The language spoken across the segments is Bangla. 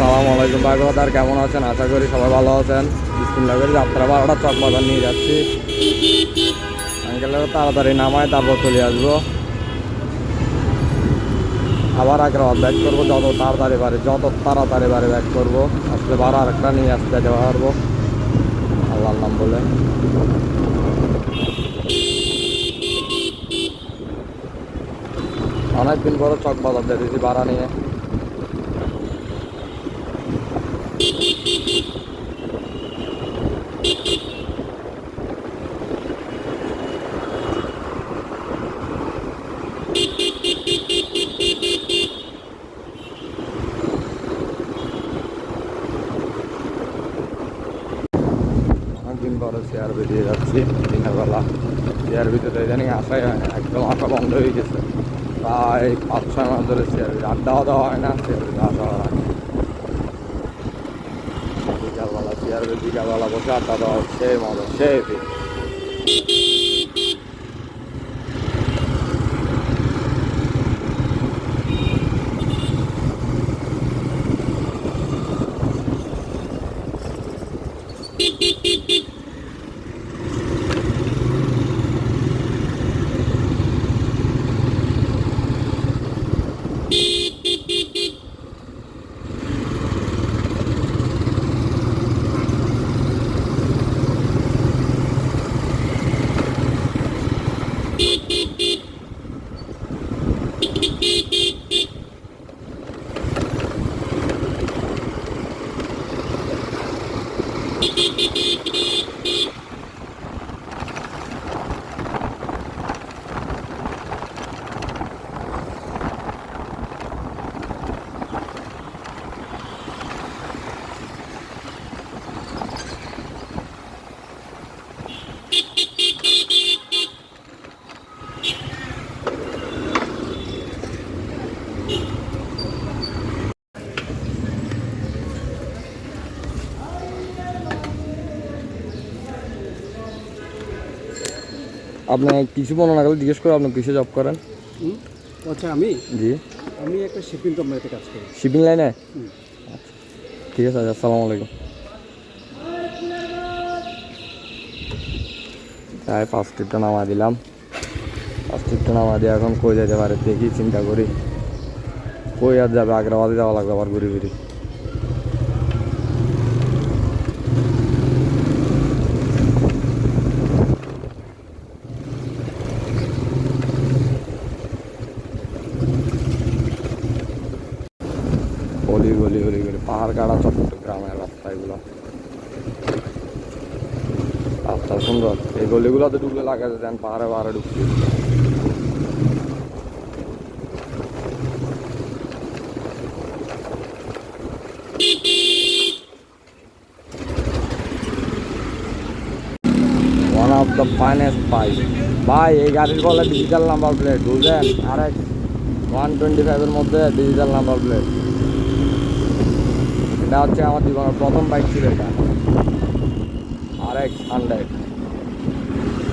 আসসালামু আলাইকুম ভাই বাদার কেমন আছেন? আশা করি সবাই ভালো আছেন। বিসমিল্লাহ করে যাত্রা বারোটা চক বাজার নিয়ে যাচ্ছি। আঙ্কেলের তাড়াতাড়ি নামায়, তারপর চলে আসব। আবার আগ্রহ ব্যাক করব, যত তাড়াতাড়ি পারে, যত তাড়াতাড়ি পারে ব্যাক করব। আসলে বারো আরেকটা নিয়ে আসতে যেতে পারব। আল্লাহ নাম বলে। অনেকদিন পরে চক বাজার দেখেছি ভাড়া নিয়ে অনেকদিন পরে চেয়ার বেরিয়ে যাচ্ছি দিনের বেলা চেয়ার ভিতরে জানি আসাই হয় না একদম আসা বন্ধ হয়ে গেছে প্রায় পাঁচ ছয় মাস ধরে চেয়ার আড্ডাও দেওয়া হয় না চেয়ার ভিতরে আসা হয় না বিকালবেলা চেয়ার বিকালবেলা বসে আড্ডা দেওয়া হচ্ছে মজা সে আপনি কিছু বলো না গেলে জিজ্ঞেস করে আপনি কিসে জব করেন? আচ্ছা আমি? জি। আমি একটা শিপিং কোম্পানিতে কাজ করি। শিপিং লাইনে আচ্ছা ঠিক আছে আসসালামু আলাইকুম। তাই ফার্স্ট ট্রিপটা নামা দিলাম। ফার্স্ট ট্রিপটা নামা দিয়ে এখন কই যেতে পারে দেখি চিন্তা করি। কই আর যাবে আগ্রাবাদে যাওয়া লাগবে আবার ঘুরি ঘুরি গলি গলি গলি গলি পাহাড় কাটা চট্টগ্রামের রাস্তা এগুলো রাস্তা সুন্দর এই গলিগুলোতে ঢুকলে লাগে যে দেন, পাহাড়ে পাহাড়ে ঢুকছি one of the finest bike ভাই, এই গাড়ির বলে ডিজিটাল নাম্বার প্লেট বুঝলেন? আরেক ওয়ান টোয়েন্টি ফাইভের মধ্যে ডিজিটাল নাম্বার প্লেট এটা হচ্ছে আমার জীবনের প্রথম বাইক ছিল এটা। আর এক্স হান্ড্রেড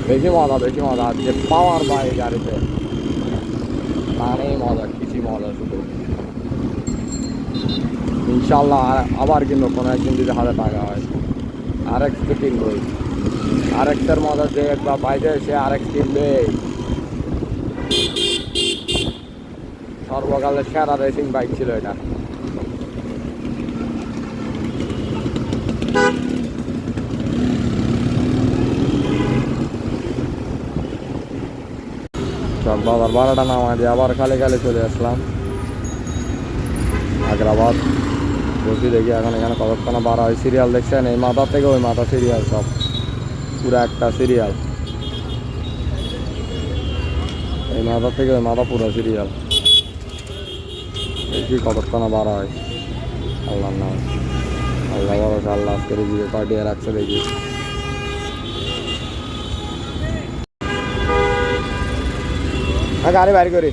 বেশি মজা বেশি মজা যে পাওয়ার বাইক গাড়িতে। তা নেই মজা কিছু মজা শুধু। ইনশাল্লাহ আবার কিনবো কোনো একদিন যদি হাতে টাকা হয়। আর এক্স তো কিনবই আর এক্সের মজা যে একবার পাইছে সে আর এক্স কিনবে সর্বকালের সেরা রেসিং বাইক ছিল এটা। সব বাবার বারোটা নামা দিয়ে আবার খালি খালি চলে আসলাম। আগ্রাবাদ বসি দেখি এখন এখানে কতক্ষণ বারো হয়। সিরিয়াল দেখছেন? এই মাথা থেকে ওই মাথা সিরিয়াল সব। পুরো একটা সিরিয়াল। এই মাথা থেকে ওই মাথা পুরো সিরিয়াল। দেখি কতক্ষণ বারো হয়। আল্লাহ নাম। আল্লাহ ভরসা, আল্লাহ আজকে রুগীকে পাঠিয়ে রাখছে দেখি। গাড়ি বাইর করি।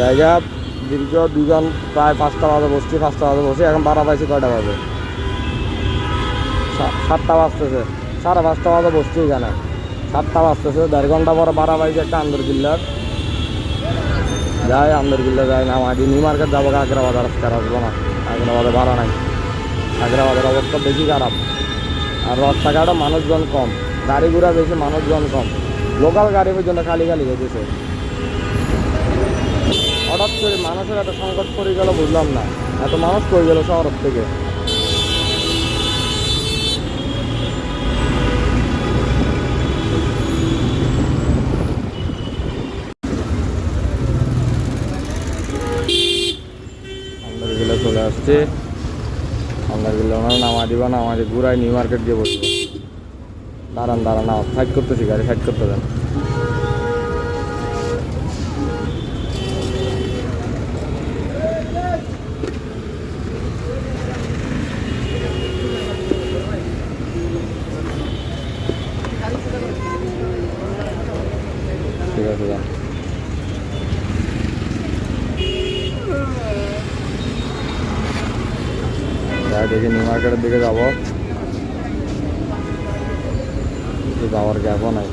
জায়গা দীর্ঘ দুজন প্রায় পাঁচটা বাজে বসছি, পাঁচটা বাজে বসে এখন বারো পাইছি কয়টা বাজে? সাতটা বাজতেছে। সাড়ে পাঁচটা বাজে বসছি এখানে। সাতটা বাজতেছে, দেড় ঘণ্টা পরে বারা বাইছে একটা আন্দর কিল্লার যাই আন্দর কিল্লা যাই না মাটি নিউ মার্কেট যাব আজকে আর আসব না। আগ্রাবাদে ভাড়া নাই। আগ্রাবাদের অবস্থা বেশি খারাপ। আর রাস্তাঘাটে মানুষজন কম। গাড়ি ঘোড়া বেশি মানুষজন কম। লোকাল গাড়ি পর্যন্ত খালি খালি হয়েছে হঠাৎ করে মানুষের এত সংকট পড়ে গেল বুঝলাম না। এত মানুষ পড়ে গেল শহর থেকে। চলে আসছে। ওনারা নামা দিবা ঘুরাই নিউ মার্কেট দিয়ে বসবো। দাঁড়ান দাঁড়ান সাইড করতেছি, গাড়ি সাইড করতে দেন ঠিক আছে যান যাই দেখি নিউ মার্কেটের দিকে যাব। কিন্তু যাওয়ার গ্যাপও নাই।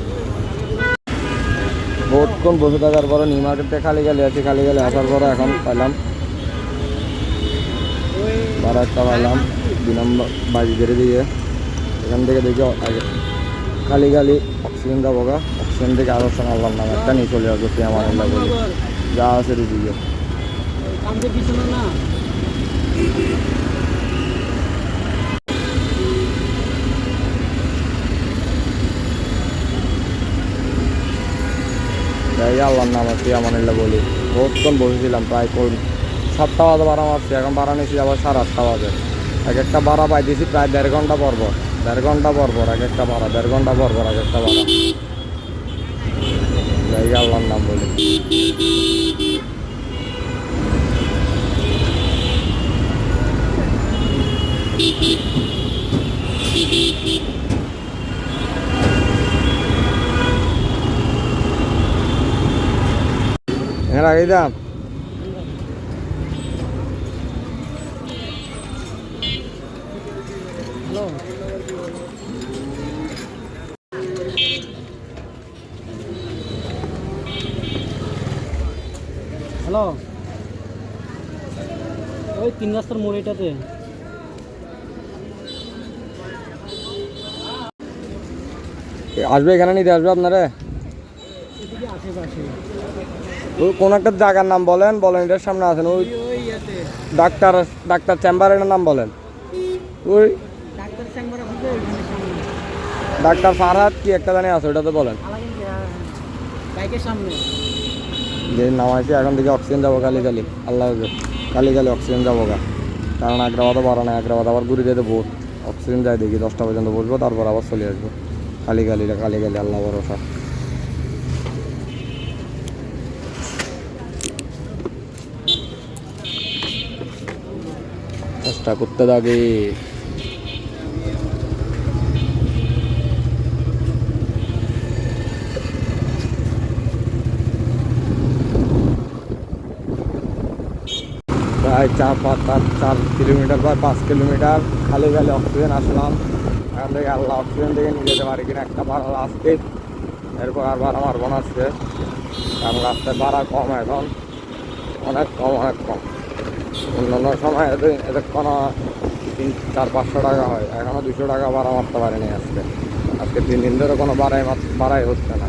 বহুতক্ষণ বসে থাকার পরে নিউ মার্কেটে খালি গেলে আছি খালি গেলে আসার পরে এখন পাইলাম। বারো একটা পাইলাম, দুই নম্বর বাজিদের দিয়ে। এখান থেকে দেখি আগে খালি খালি অক্সিজেন যাব গা। অক্সিজেন থেকে আরও শোনালাম না একটা নিয়ে চলে আসব তুই আমার বলি যা আছে দিদিকে যাই আল্লাহর নাম আছে বলি। বহুতক্ষণ বসেছিলাম, প্রায় কোন সাতটা বাজে বাড়া মারছি, এখন বাড়া নিয়েছি, আবার সাড়ে আটটা বাজে। এক একটা ভাড়া পাই দিয়েছি, প্রায় দেড় ঘণ্টা পর দেড় ঘণ্টা পর এক একটা বারা, দেড় ঘণ্টা পর এক একটা যাই আল্লাহর নাম বলি। হ্যাঁ দাম হ্যালো। ওই তিন রাস্তার মোড়েটাতে আসবে এখানে নিতে আসবে আপনারা? আশেপাশে। ওই কোন একটা জায়গার নাম বলেন বলেন এটার সামনে আছেন ওই ডাক্তার ডাক্তার চেম্বারের নাম বলেন। ওই ডাক্তার ফারহাদ কি একটা জানি আছে ওটা তো বলেন যে নামাইছি এখন থেকে অক্সিজেন যাব কালি কালি। আল্লাহ কালি কালি অক্সিজেন যাব গা। কারণ আগ্রাবাদও বাড়া নাই আগ্রাবাদ আবার ঘুরে যেতে বহুত। অক্সিজেন যায় দেখি দশটা পর্যন্ত বসবো তারপর আবার চলে আসব। কালি কালি কালি কালি আল্লাহ ভরসা। চেষ্টা করতে থাকে। প্রায় চার পাঁচ চার চার কিলোমিটার বা পাঁচ কিলোমিটার খালি খালি অক্সিজেন আসলাম। এখান থেকে আল্লাহ অক্সিজেন থেকে নিয়ে যেতে পারি কিনা একটা ভাড়া আসতে এরপর আর ভাড়া মারবো না আসতে কারণ রাস্তায় ভাড়া কম এখন। অনেক কম অনেক কম। অন্যান্য সময় এত এতক্ষণ তিন, চার, পাঁচশো টাকা হয়। এখনও দুশো টাকা ভাড়া মারতে পারেনি আজকে। আজকে তিন দিন ধরে কোনো ভাড়াই ভাড়াই হচ্ছে না।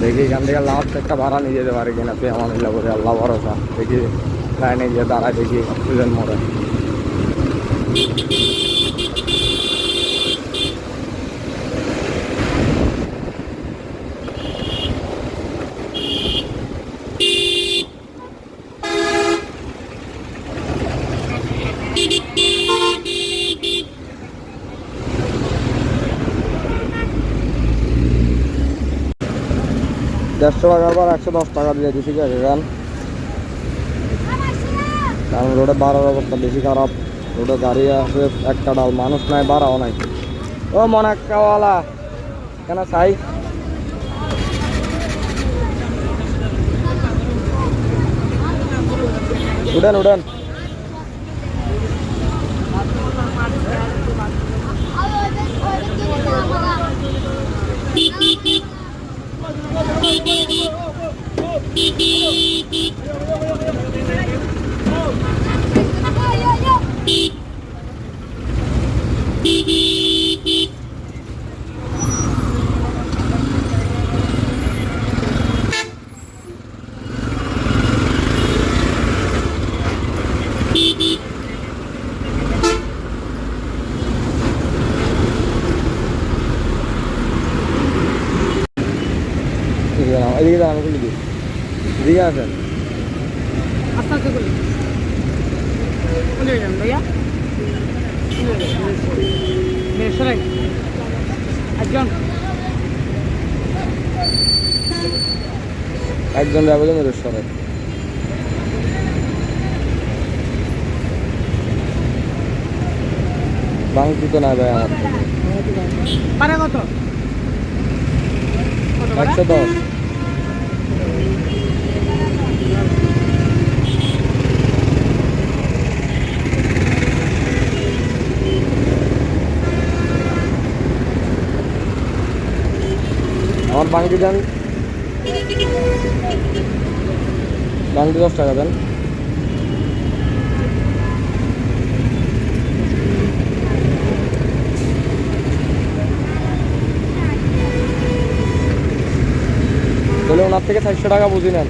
দেখি এখান থেকে লাস্ট একটা ভাড়া নিয়ে যেতে পারে কিনা তুই আমার মিলা করে আল্লাহ ভরসা। দেখি লাইনে গিয়ে দাঁড়ায় দেখি অক্সিজেন মরে। দেড়শো টাকার পর একশো দশ টাকা দিয়ে দিছি কি গান কারণ রোডে বাড়ার অবস্থা বেশি খারাপ রোডে গাড়ি আছে একটা ডাল মানুষ নাই বাড়াও নাই ও মনাক্কাওয়ালা কেন চাই উঠেন উঠেন Halo, das Beep beep. একজন যাবে যে মেরেশ্বরে বাংতি তো না ভাই আমার পারে কত? একশো দশ আমার বাংটি বাংটি দশ টাকা দেন। তাহলে ওনার থেকে চারশো টাকা বুঝি নেন।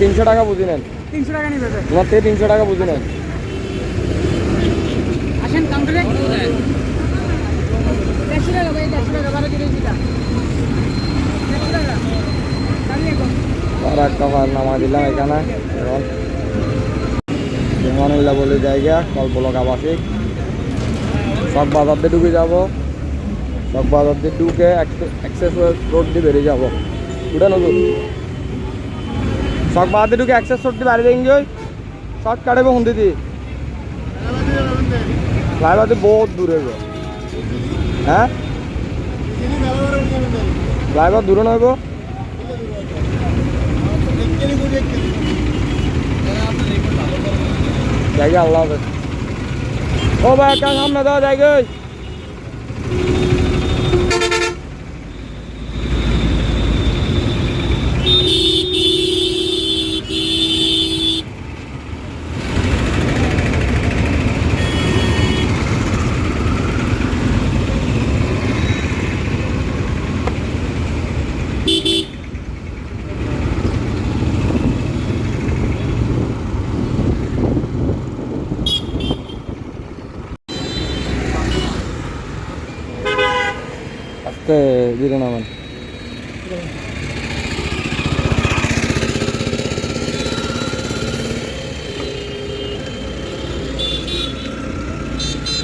তিনশো টাকা বুঝি নেন। তিনশো টাকা নিবে ওনার থেকে তিনশো টাকা বুঝি নেন। আসেন কাউন্টারে। দেড়শো টাকা ভাই দেড়শো টাকা বারো কিলো দিটা দেড়শো টাকা দামি এখন আর একটা নামা দিলাম এখানে। এখন বিমানুল্লাহ বলে জায়গা কল্পলক আবাসিক। সব বাজার দিয়ে ঢুকে যাব। সব বাজার দিয়ে ঢুকে অ্যাক্সেস রোড দিয়ে বেরিয়ে যাব। উঠে নতুন। সব বাজার দিয়ে ঢুকে অ্যাক্সেস রোড দিয়ে বাইরে যাই। শর্ট কাটে হুন্দি দি ফ্লাইওভার দিয়ে বহুত দূরে গো। হ্যাঁ? ফ্লাইওভার দূরে নয় গো। জায়গা আল্লাহ হাফেজ ও ভাই একটা সামনে দাও জায়গা আস্তে ধীরে নামান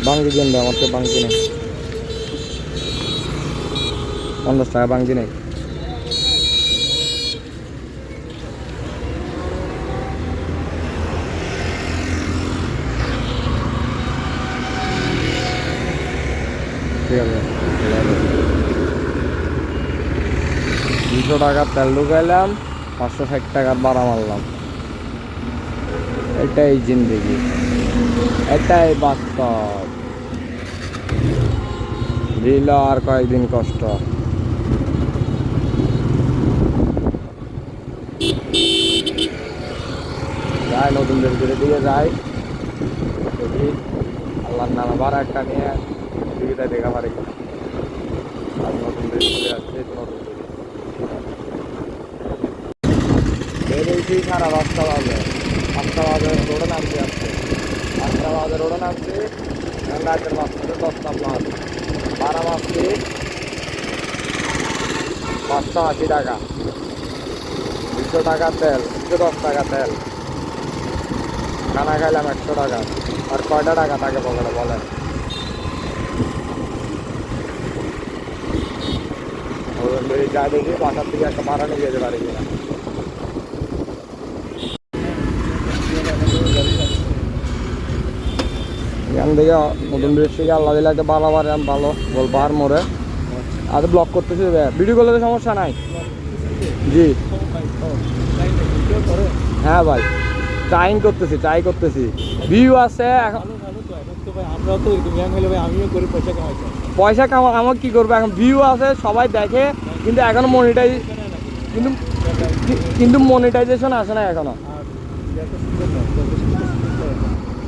বাংদি দেন ভাই আমার তো বাংদি নেই। পঞ্চাশ টাকা বাংদি নেই। ঠিক আছে। দুশো টাকার তেল ঢুকাইলাম, পাঁচশো ষাট টাকার ভাড়া মারলাম। এটাই জিন্দেগি। এটাই বাস্তব। দিল আর কয়েকদিন কষ্ট। যাই নতুন দেশগুলোর দিকে যাই। দেখি, আল্লাহর নামে একটা নিয়ে দেখা পারে আর নতুন চলে আসছে নতুন দেশ বেরিয়েছি সারা পাঁচটা বাজে পাঁচটা বাজে রোডে নামছি আসছে পাঁচটা বাজে রোডে নামছি রাতের বাজছে দশটা প্লাস বারো বাজছি পাঁচশো আশি টাকা। দুশো টাকা তেল, দুশো দশ টাকা তেল। খানা খাইলাম একশো টাকা। আর কয়টা টাকা থাকে পকেটে বলেন যা দেখি, বাসার থেকে একটা ভাড়া নিয়ে যেতে পারি কিনা এখান থেকে নতুন ব্রিজ থেকে আল্লাহ দিলে একটা ভালো ভালো ভালো গোলপাহাড় মোড়ে আর ব্লক করতেছি ভিডিও করলে তো সমস্যা নাই। জি। হ্যাঁ ভাই ট্রাইং করতেছি ট্রাই করতেছি। ভিউ আছে পয়সা কামা আমার কি করব? এখন ভিউ আছে সবাই দেখে কিন্তু এখন মনিটাইজ কিন্তু কিন্তু মনিটাইজেশন আসে না এখনও।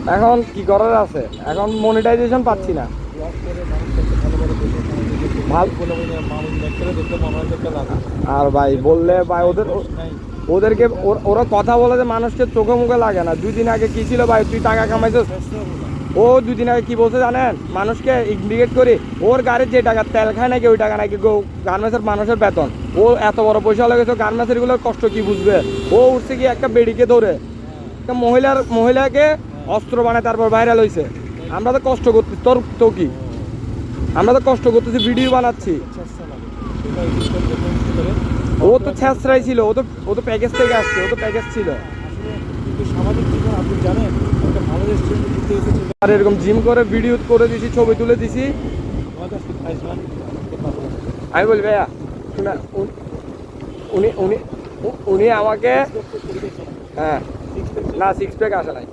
এখন কি করার আছে? এখন মনিটাইজেশন পাচ্ছি না। আর ভাই, বললে ভাই, ওদের ওদেরকে ওর- কথা বলে যে মানুষকে চোখে মুখে লাগে না। দুই দিন আগে কি ছিল ভাই? তুই টাকা কামাইছিস? ও দুই দিন আগে কি বলছে জানেন? মানুষকে ইন্ডিকেট করি, ওর গাড়ির যে টাকা, তেল খায় নাকি ওই টাকা নাকি গার্মেন্টসের মানুষের বেতন। ও এত বড় পয়সা লেগেছে গার্মেন্টসেরগুলোর কষ্ট কি বুঝবে? ও উঠছে কি একটা বেডিকে ধরে। মহিলার মহিলাকে অস্ত্র বানায় তারপর ভাইরাল হয়েছে আমরা তো কষ্ট করতেছি। তোর তো কি? আমরা তো কষ্ট করতেছি ভিডিও বানাচ্ছি। ও তো ছেঁচড়াই ছিল, ও তো ও তো প্যাকেজ থেকে আসছে, ও তো প্যাকেজ ছিল। আর এরকম জিম করে ভিডিও করে দিছি, ছবি তুলে দিছি। আমি বলি, ভাইয়া উনি উনি উনি আমাকে হ্যাঁ না সিক্স প্যাক আসে নাই।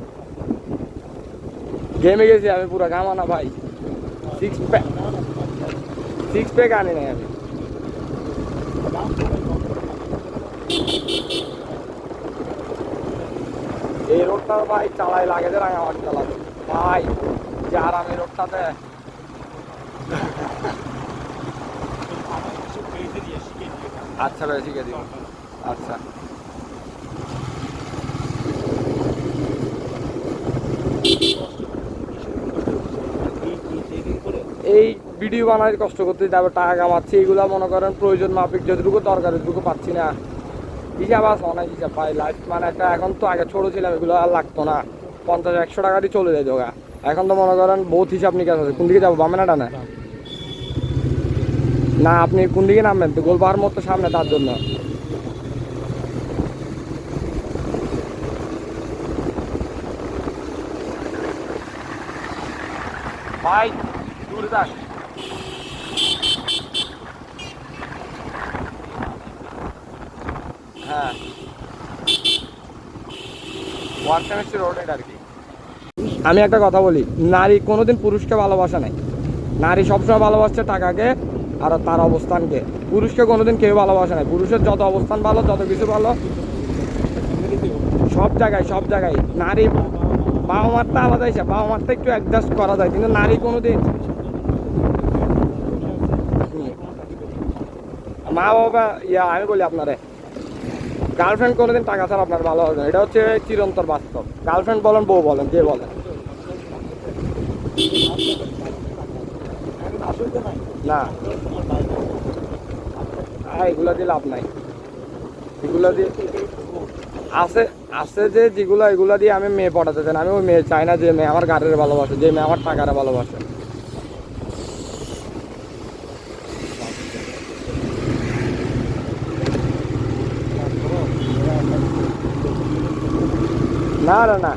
গেমে গেছি আমি পুরো গামানা ভাই। সিক্স প্যাক সিক্স প্যাক আনি নাই আমি। এই রোডটা ভাই চালাই লাগে যে রাঙামাটি চালাতে। ভাই, যার আমি রোডটাতে আচ্ছা ভাই, শিখে দিব। আচ্ছা। এই ভিডিও বানাই, কষ্ট করতে তারপর টাকা কামাচ্ছি, এগুলো মনে করেন প্রয়োজন মাফিক যতটুকু দরকার এতটুকু পাচ্ছি না। হিসাব আছে, অনেক হিসাব পাই। লাইফ মানে একটা এখন তো আগে ছোট ছিলাম, এগুলো আর লাগতো না। পঞ্চাশ, একশো টাকা দিয়ে চলে যায় যোগা এখন তো মনে করেন বহুত হিসাব নিকাশ আছে। কোন দিকে যাব, বামে না ডানে? না, আপনি কোন দিকে নামবেন? তো গোলপাহাড় মতো সামনে, তার জন্য। ভাই, দূরে থাক হ্যাঁ। আমি একটা কথা বলি, নারী কোনোদিন পুরুষকে ভালোবাসা নাই। নারী সবসময় ভালোবাসছে টাকাকে আর তার অবস্থানকে। পুরুষকে কোনোদিন কেউ ভালোবাসে নাই। পুরুষের যত অবস্থান ভালো, যত কিছু ভালো, সব জায়গায় সব জায়গায়। নারী বাবা মারটা আলাদা হিসাব। বাবা মারটা একটু অ্যাডজাস্ট করা যায়। কিন্তু নারী কোনোদিন মা বাবা ইয়া, আমি বলি আপনারে। গার্লফ্রেন্ড কোনোদিন টাকা ছাড়া আপনার ভালো হবে এটা হচ্ছে চিরন্তর বাস্তব। গার্লফ্রেন্ড বলেন, বউ বলেন, যে বলেন। না। এগুলা দিয়ে লাভ নাই। এগুলা দিয়ে আছে আছে যে যেগুলো, এগুলা দিয়ে আমি মেয়ে পড়াতে চাই। আমি ওই মেয়ে চাই না যে মেয়ে আমার গাড়ির ভালোবাসে, যে মেয়ে আমার টাকারে ভালোবাসে। না না না।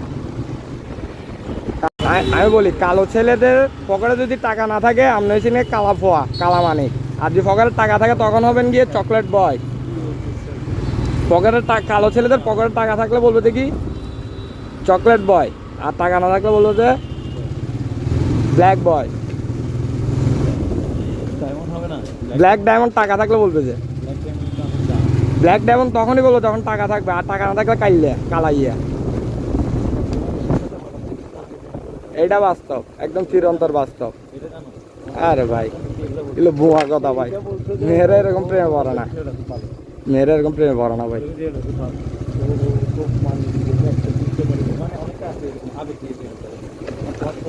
আমি- বলি কালো ছেলেদের পকেটে যদি টাকা না থাকে আপনি হচ্ছে নিয়ে কালা ফোয়া কালা মানিক। আর যদি পকেটে টাকা থাকে তখন হবেন গিয়ে চকলেট বয়। পকেটে কালো ছেলেদের পকেটে টাকা থাকলে বলবে দেখি চকলেট বয়। আর টাকা না থাকলে বলব যে ব্ল্যাক বয়। না? ব্ল্যাক ডায়মন্ড টাকা থাকলে বলবে যে। ব্ল্যাক ডায়মন্ড তখনই বলব যখন টাকা থাকবে আর টাকা না থাকলে কাইলে কালাইয়া। এইটা বাস্তব, একদম চিরন্তর বাস্তব। আরে ভাই, এগুলো ভুয়া কথা ভাই। মেয়েরা এরকম প্রেমে পড়ে না। মেয়েরা এরকম প্রেমে পড়ে না ভাই।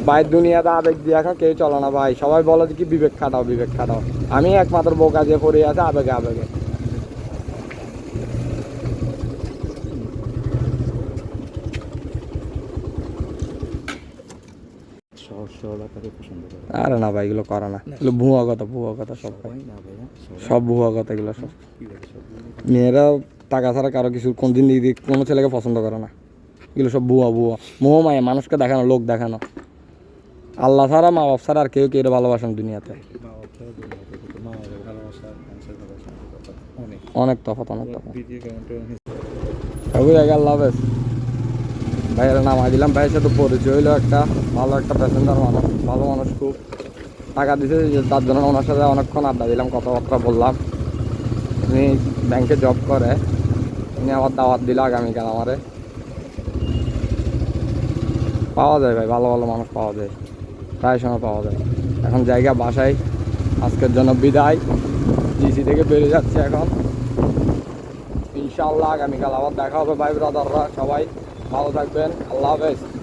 ভাই, দুনিয়াতে আবেগ দিয়ে এখন কেউ চলে না ভাই। সবাই বলে কি বিবেক খাটাও বিবেক খাটাও। আমি একমাত্র বোকা যে পড়ে আছে, আবেগে আবেগে সহজ সরলতাকে পছন্দ করে আরে না ভাই এগুলো করা না। এগুলো ভুয়া কথা ভুয়া কথা সব ভাই। সব ভুয়া কথা এগুলো সব। মেয়েরা টাকা ছাড়া কারও কিছু কোন দিন কোনো ছেলেকে পছন্দ করে না। এগুলো সব ভুয়া ভুয়া। মোহ মায়া মানুষকে দেখানো লোক দেখানো। আল্লাহ ছাড়া মা বাপ ছাড়া আর কেউ কেউ ভালোবাসেন দুনিয়াতে। অনেক। তফাৎ অনেক সবই জায়গা আল্লাহ হাফেজ। ভাইয়ের নামাই দিলাম ভাইয়ের সাথে পরিচয় হইল একটা ভালো একটা প্যাসেঞ্জার মানুষ, ভালো মানুষ খুব। টাকা দিতে তার জন্য ওনার সাথে অনেকক্ষণ আড্ডা দিলাম, কথাবার্তা বললাম। উনি ব্যাংকে জব করে। উনি আবার দাওয়াত দিল আগামীকাল আমারে। পাওয়া যায় ভাই, ভালো ভালো মানুষ পাওয়া যায়। প্রায় সময় পাওয়া যায়। এখন জায়গা বাসায়, আজকের জন্য বিদায়। ডিসি থেকে বেরিয়ে যাচ্ছে এখন। ইনশাআল্লাহ আগামীকাল আবার দেখা হবে, ভাই ব্রাদাররা সবাই। ভালো থাকবেন আল্লাহ হাফেজ